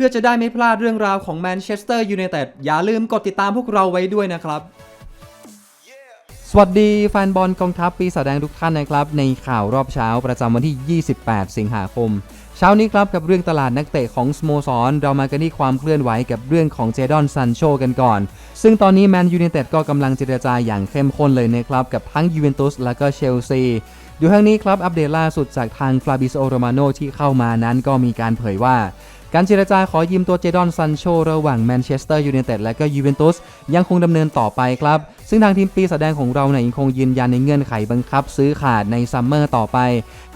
พื่อจะได้ไม่พลาดเรื่องราวของแมนเชสเตอร์ยูไนเต็ดอย่าลืมกดติดตามพวกเราไว้ด้วยนะครับ สวัสดีแฟนบอลกองทัพปีศาจแดงทุกท่านนะครับ ในข่าวรอบเช้าประจำวันที่ 28 สิงหาคม เช้านี้ครับกับเรื่องตลาดนักเตะของสโมสร เรามากันที่ความเคลื่อนไหวกับเรื่องของเจดอนซันโชกันก่อน ซึ่งตอนนี้แมนยูไนเต็ดก็กำลังเจรจาอย่างเข้มข้นเลยนะครับกับทั้งยูเวนตุสและก็เชลซีอยู่ทางนี้ครับอัปเดตล่าสุดจากทางฟลาบิโอโรมาโนที่เข้ามานั้นก็มีการเผยว่า การเจรจาขอยืมตัวเจดอนซันโชระหว่างแมนเชสเตอร์ยูไนเต็ดและก็ยูเวนตุสยังคงดำเนินต่อไปครับ ซึ่งทางทีมปีแสดงของเราเนี่ยยังคงยืนยันในเงื่อนไขบังคับ ซื้อขาดในซัมเมอร์ต่อไป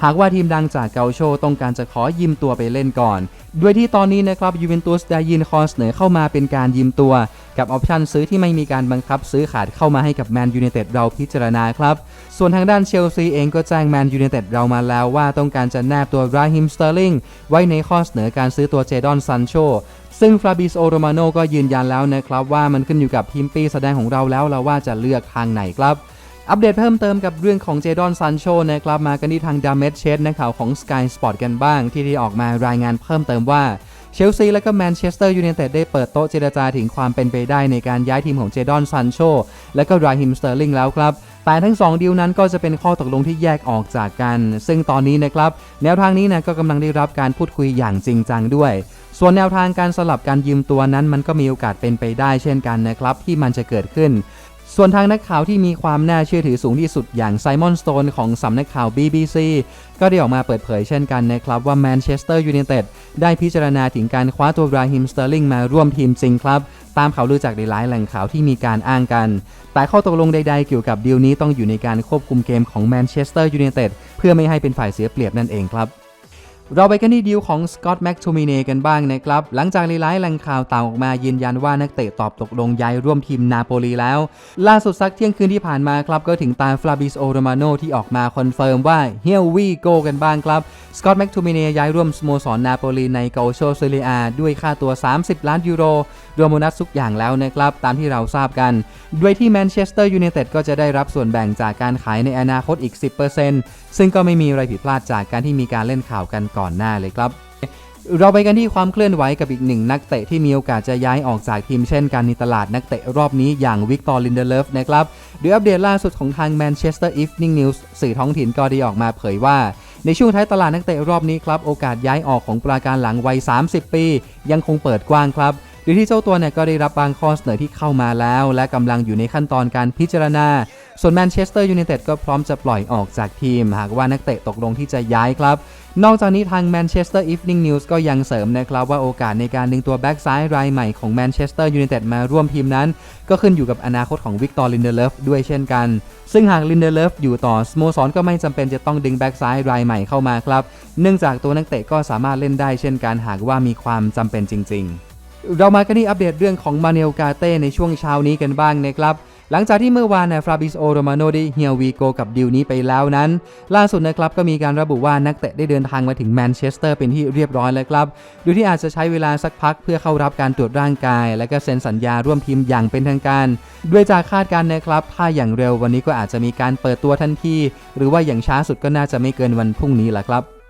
หากว่าทีมดังจากเกาโชต้องการจะขอยืมตัวไปเล่นก่อน ด้วยที่ตอนนี้นะครับยูเวนตุสได้ยินคอเสนอเข้ามาเป็นการยืมตัวกับออปชันซื้อที่ไม่มีการบังคับซื้อขาดเข้ามาให้กับแมนยูไนเต็ดเราพิจารณาครับ ส่วนทางด้านเชลซีเองก็แจ้งแมนยูไนเต็ดเรามาแล้วว่าต้องการจะแนบตัวราฮิมสเตอร์ลิงไว้ในข้อเสนอการซื้อตัวเจดอนซันโชซึ่งฟราบิสโอโรมาโนก็ยืนยันแล้วนะครับว่ามันขึ้นอยู่กับทีมปีแสดงของเราแล้วเราว่าจะเลือกทางไหนครับอัปเดตเพิ่มเติมกับเรื่องของเจดอนซันโชนะครับมากันที่ทางดามเมดเชดในข่าวของ Sky Sport กันบ้าง ที่ได้ออกมารายงานเพิ่มเติมว่า เชลซีและก็แมนเชสเตอร์ยูไนเต็ดได้เปิดโต๊ะเจรจาถึงความเป็นไปได้ในการย้ายทีมของเจดอนซันโชและก็ราฮิมสเตอร์ลิงแล้วครับแต่ทั้ง 2 ดีลนั้นก็จะเป็นข้อตกลงที่แยกออกจากกัน ซึ่งตอนนี้นะครับ แนวทางนี้นะก็กำลังได้รับการพูดคุยอย่างจริงจังด้วย ส่วนแนวทางการสลับการยืมตัวนั้นมันก็มีโอกาสเป็นไปได้เช่นกันนะครับ ที่มันจะเกิดขึ้น ส่วนทางนักข่าวที่มีความน่าเชื่อถือสูงที่สุดอย่างไซมอนสโตนของสำนักข่าว BBC ก็ได้ออกมาเปิดเผยเช่นกันนะครับว่าแมนเชสเตอร์ยูไนเต็ดได้พิจารณาถึงการคว้าตัวราฮิมสเตอร์ลิงมาร่วมทีมจริงครับ ตามข่าวลือจากหลายแหล่งข่าวที่มีการอ้างกัน แต่ข้อตกลงใดๆเกี่ยวกับดีลนี้ต้องอยู่ในการควบคุมเกมของแมนเชสเตอร์ยูไนเต็ดเพื่อไม่ให้เป็นฝ่ายเสียเปรียบนั่นเองครับ เราไปกันที่ดีลของสกอตแม็กโทมิเนกันบ้างนะครับ หลังจากหลายๆแหล่งข่าวต่างออกมายืนยันว่านักเตะตอบตกลงย้ายร่วมทีมนาโปลีแล้ว ล่าสุดสักเที่ยงคืนที่ผ่านมาครับ ก็ถึงตาฟลาบิสโอโรมาโนที่ออกมาคอนเฟิร์มว่าเฮียวีโกกันบ้างครับสกอตแม็กโทมิเนย้ายร่วมสโมสรนาโปลีในเกาโชเซเรียด้วยค่าตัว 30 ล้านยูโรรวมโบนัสทุกอย่างแล้วนะครับ ตามที่เราทราบกัน ด้วยที่แมนเชสเตอร์ยูไนเต็ดก็จะได้รับส่วนแบ่งจากการขายในอนาคตอีก 10%ซึ่งก็ไม่มีอะไรผิดพลาดจากการที่มีการเล่นข่าวกันก่อนหน้าเลยครับ เราไปกันที่ความเคลื่อนไหวกับอีกหนึ่งนักเตะที่มีโอกาสจะย้ายออกจากทีมเช่นกันในตลาดนักเตะรอบนี้อย่างวิกตอร์ลินเดเลฟนะครับโดยอัปเดตล่าสุดของทาง Manchester Evening News สื่อท้องถิ่นก็ได้ออกมาเผยว่าในช่วงท้ายตลาดนักเตะรอบนี้ครับ โอกาสย้ายออกของปราการหลังวัย 30 ปี ยังคงเปิดกว้างครับโดยที่เจ้าตัวเนี่ยก็ได้รับบางข้อเสนอที่เข้ามาแล้ว และกำลังอยู่ในขั้นตอนการพิจารณา ส่วนแมนเชสเตอร์ยูไนเต็ดก็พร้อมจะปล่อยออกจากทีม หากว่านักเตะตกลงที่จะย้ายครับ นอกจากนี้ทาง Manchester Evening News ก็ยังเสริมนะครับว่าโอกาสในการดึงตัวแบ็กซ้ายรายใหม่ของแมนเชสเตอร์ยูไนเต็ดมาร่วมทีมนั้น ก็ขึ้นอยู่กับอนาคตของวิกตอร์ลินเดเลฟด้วยเช่นกัน ซึ่งหากลินเดเลฟอยู่ต่อสโมสรก็ไม่จำเป็นจะต้องดึงแบ็กซ้ายรายใหม่เข้ามาครับเนื่องจากตัวนักเตะก็สามารถเล่นได้เช่นกันหากว่ามีความจำเป็นจริง ๆ เรามากันที่อัปเดตเรื่องของมาเนลกาเต้ในช่วงเช้านี้กันบ้างนะครับ หลังจากที่เมื่อวานนะฟราบิสโอโรมาโนได้เฮียวีโกกับดิวนี้ไปแล้วนั้น ล่าสุดนะครับก็มีการระบุว่านักเตะได้เดินทางมาถึงแมนเชสเตอร์เป็นที่เรียบร้อยแล้วครับโดยที่อาจจะใช้เวลาสักพักเพื่อเข้ารับการตรวจร่างกาย และก็เซ็นสัญญาร่วมทีมอย่างเป็นทางการ ด้วยจากคาดการณ์นะครับถ้าอย่างเร็ววันนี้ก็อาจจะมีการเปิดตัวทันทีหรือว่าอย่างช้าสุดก็น่าจะไม่เกินวันพรุ่งนี้แหละครับ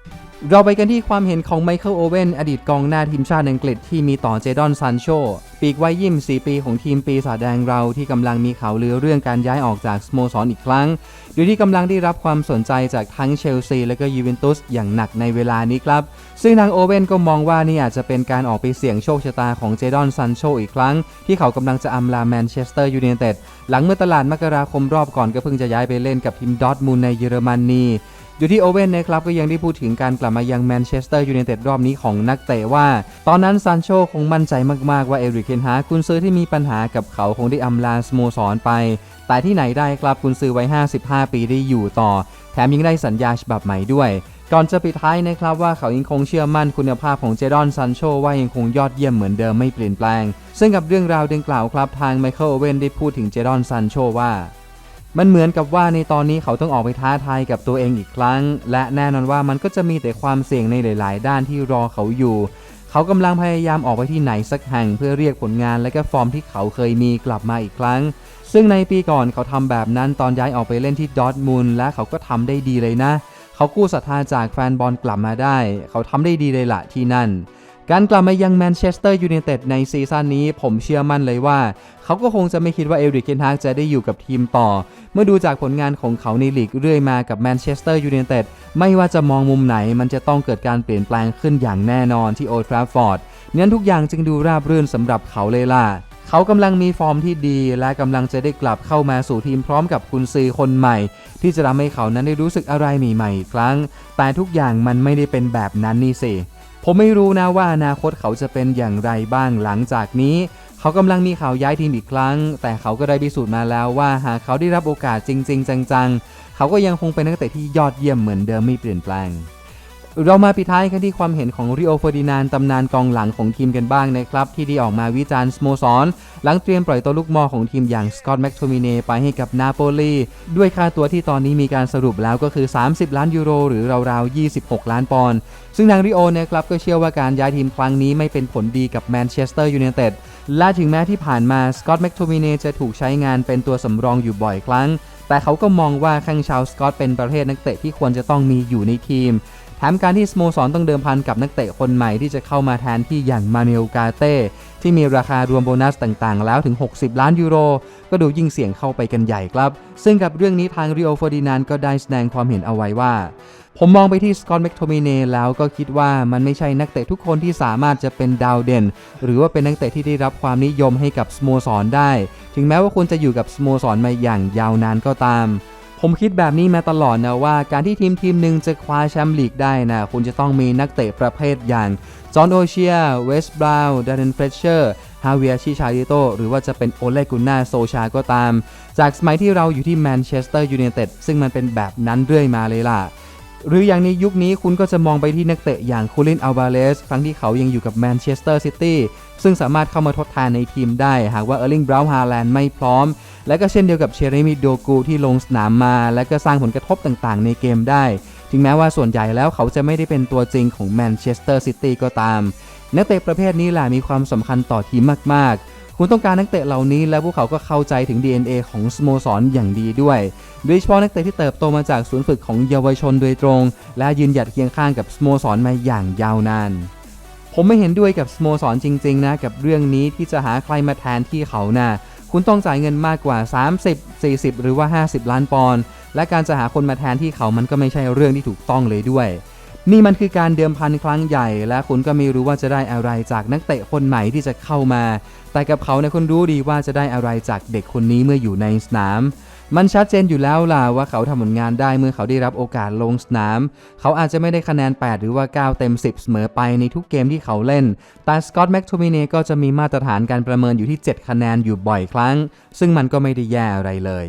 เราไปกันที่ความเห็นของไมเคิลโอเว่นอดีตกองหน้าทีมชาติอังกฤษที่มีต่อเจดอนซันโชปีกวัยยิ่ม 4 ปีของทีมปีศาจแดงเราที่กำลังมีข่าวลือเรื่องการย้ายออกจากสโมสรอีกครั้ง โดยที่กำลังได้รับความสนใจจากทั้งเชลซีและก็ยูเวนตุสอย่างหนักในเวลานี้ครับ ซึ่งทางโอเว่นก็มองว่านี่อาจจะเป็นการออกไปเสี่ยงโชคชะตาของเจดอนซันโชอีกครั้ง ที่เขากำลังจะอำลาแมนเชสเตอร์ยูไนเต็ดหลังเมื่อตลาดมกราคมรอบก่อนก็เพิ่งจะย้ายไปเล่นกับทีมดอทมูลในเยอรมนี อยู่ที่โอเว่นนะครับก็ยังได้พูดถึงการกลับมายังแมนเชสเตอร์ยูไนเต็ดรอบนี้ของนักเตะว่า ตอนนั้นซานโชคงมั่นใจมากๆว่าเอริกเคนฮากุนซือที่มีปัญหากับเขาคงได้อำลาสโมสรไป แต่ที่ไหนได้ครับกุนซือวัย55 ปีได้อยู่ต่อ แถมยังได้สัญญาฉบับใหม่ด้วยก่อนจะปิดท้ายนะครับว่าเขายังคงเชื่อมั่นคุณภาพของเจดอนซันโชว่ายังคงยอดเยี่ยมเหมือนเดิมไม่เปลี่ยนแปลง ซึ่งกับเรื่องราวดังกล่าวครับทางไมเคิลโอเว่นได้พูดถึงเจดอนซันโชว่า มันเหมือนกับว่าในตอนนี้เขาต้องออกไปท้าทายกับตัวเองอีกครั้ง และแน่นอนว่ามันก็จะมีแต่ความเสี่ยงในหลาย ๆ ด้านที่รอเขาอยู่ เขากำลังพยายามออกไปที่ไหนสักแห่งเพื่อเรียกผลงานและก็ฟอร์มที่เขาเคยมีกลับมาอีกครั้ง ซึ่งในปีก่อนเขาทำแบบนั้นตอนย้ายออกไปเล่นที่ดอร์ทมุนด์และเขาก็ทำได้ดีเลยนะ เขากู้ศรัทธาจากแฟนบอลกลับมาได้ เขาทำได้ดีเลยละที่นั่น การกลับมายังแมนเชสเตอร์ยูไนเต็ดในซีซั่นนี้ผมเชื่อมั่นเลยว่า เขาก็คงจะไม่คิดว่าเอริกเกนฮากจะได้อยู่กับทีมต่อ เมื่อดูจากผลงานของเขาในลีกเรื่อยมากับแมนเชสเตอร์ยูไนเต็ดไม่ว่าจะมองมุมไหนมันจะต้องเกิดการเปลี่ยนแปลงขึ้นอย่างแน่นอนที่โอทราฟฟอร์ดนั้นทุกอย่างจึงดูราบรื่นสำหรับเขาเลยล่ะเขากำลังมีฟอร์มที่ดี และกำลังจะได้กลับเข้ามาสู่ทีมพร้อมกับกุนซือคนใหม่ ที่จะทำให้เขานั้นได้รู้สึกอะไรใหม่ๆอีกครั้ง แต่ทุกอย่างมันไม่ได้เป็นแบบนั้นนี่สิ ผมไม่รู้นะว่าอนาคตเขาจะเป็นอย่างไรบ้างหลังจากนี้ เขากำลังมีข่าวย้ายทีมอีกครั้ง แต่เขาก็ได้พิสูจน์มาแล้วว่าหากเขาได้รับโอกาสจริง ๆ จังๆ เขาก็ยังคงเป็นนักเตะที่ยอดเยี่ยมเหมือนเดิมไม่เปลี่ยนแปลง เรามาปิดท้ายกันที่ความเห็นของริโอเฟอร์ดินานด์ตำนานกองหลังของทีมกันบ้างนะครับ ที่ได้ออกมาวิจารณ์สโมสร หลังเตรียมปล่อยตัวลูกมอของทีมอย่างสกอตแม็กโทมิเนไปให้กับนาโปลีด้วยค่าตัวที่ตอนนี้มีการสรุปแล้วก็คือ 30 ล้านยูโร หรือราวๆ 26 ล้านปอนด์ซึ่งทางริโอนะครับก็เชื่อว่าการย้ายทีมครั้งนี้ไม่เป็นผลดีกับแมนเชสเตอร์ยูไนเต็ดและถึงแม้ที่ผ่านมาสกอตแม็กโทมิเนจะถูกใช้งานเป็นตัวสำรองอยู่บ่อยครั้ง แต่เขาก็มองว่าข้างชาวสกอตเป็นประเภทนักเตะที่ควรจะต้องมีอยู่ในทีม ถมการที่สโมสรต้องเดิมพันกับนักเตะคนใหม่ที่จะเข้ามาแทนที่อย่างมาเนลกาเต้ที่มีราคารวมโบนัสต่างๆ แล้วถึง 60 ล้านยูโร ก็ดูยิ่งเสี่ยงเข้าไปกันใหญ่ครับ ซึ่งกับเรื่องนี้ทางริโอฟอร์ดินานก็ได้แสดงความเห็นเอาไว้ว่า ผมมองไปที่สกอตแมคโทมิเนแล้วก็คิดว่ามันไม่ใช่นักเตะทุกคนที่สามารถจะเป็นดาวเด่น หรือว่าเป็นนักเตะที่ได้รับความนิยมให้กับสโมสรได้ ถึงแม้ว่าคุณจะอยู่กับสโมสรมาอย่างยาวนานก็ตาม ผมคิดแบบนี้มาตลอดนะว่าการที่ทีมทีมหนึ่งจะคว้าแชมป์ลีกได้นะ คุณจะต้องมีนักเตะประเภทอย่าง จอห์นโอเชีย เวสต์บราวน์ดาร์เรนเฟรเชอร์ ฮาเวียชิชาริโต หรือว่าจะเป็นโอเลกุน่าโซชาก็ตาม จากสมัยที่เราอยู่ที่แมนเชสเตอร์ยูไนเต็ดซึ่งมันเป็นแบบนั้นเรื่อยมาเลยล่ะ หรืออย่างในยุคนี้คุณก็จะมองไปที่นักเตะอย่างคูลินอัลบาเลสครั้งที่เขายังอยู่กับแมนเชสเตอร์ซิตี้ซึ่งสามารถเข้ามาทดแทนในทีมได้ หากว่าเออร์ลิงบราวน์ฮาแลนด์ไม่พร้อม และก็เช่นเดียวกับเชเรมิโดกูที่ลงสนามมา และก็สร้างผลกระทบต่างๆ ในเกมได้ ถึงแม้ว่าส่วนใหญ่แล้วเขาจะไม่ได้เป็นตัวจริงของแมนเชสเตอร์ซิตี้ก็ตาม นักเตะประเภทนี้แหละมีความสำคัญต่อทีมมากๆ คุณต้องการนักเตะเหล่านี้ และพวกเขาก็เข้าใจถึง DNA ของสโมสรอย่างดีด้วย โดยเฉพาะนักเตะที่เติบโตมาจากศูนย์ฝึกของเยาวชนโดยตรง และยืนหยัดเคียงข้างกับสโมสรมาอย่างยาวนานผมไม่เห็นด้วยกับสโมสรจริง ๆ นะ กับเรื่องนี้ที่จะหาใครมาแทนที่เขานะ่ะคุณต้องจ่ายเงินมากกว่า 30 40 หรือว่า 50 ล้านปอนด์และการจะหาคนมาแทนที่เขามันก็ไม่ใช่เรื่องที่ถูกต้องเลยด้วย นี่มันคือการเดิมพันครั้งใหญ่ และคุณก็ไม่รู้ว่าจะได้อะไรจากนักเตะคนใหม่ที่จะเข้ามา แต่กับเขาเนี่ยคุณรู้ดีว่าจะได้อะไรจากเด็กคนนี้เมื่ออยู่ในสนาม มันชัดเจนอยู่แล้วล่ะว่าเขาทำผลงานได้เมื่อเขาได้รับโอกาสลงสนาม เขาอาจจะไม่ได้คะแนน 8 หรือว่า 9 เต็ม 10 เสมอไปในทุกเกมที่เขาเล่น แต่สกอตต์แม็กโทมิเนก็จะมีมาตรฐานการประเมินอยู่ที่ 7 คะแนนอยู่บ่อยครั้ง ซึ่งมันก็ไม่ได้แย่อะไรเลย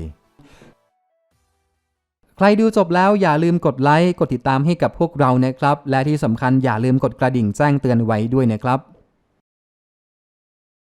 ใครดูจบแล้วอย่าลืมกดไลค์ กดติดตามให้กับพวกเรานะครับ และที่สำคัญอย่าลืมกดกระดิ่งแจ้งเตือนไว้ด้วยนะครับ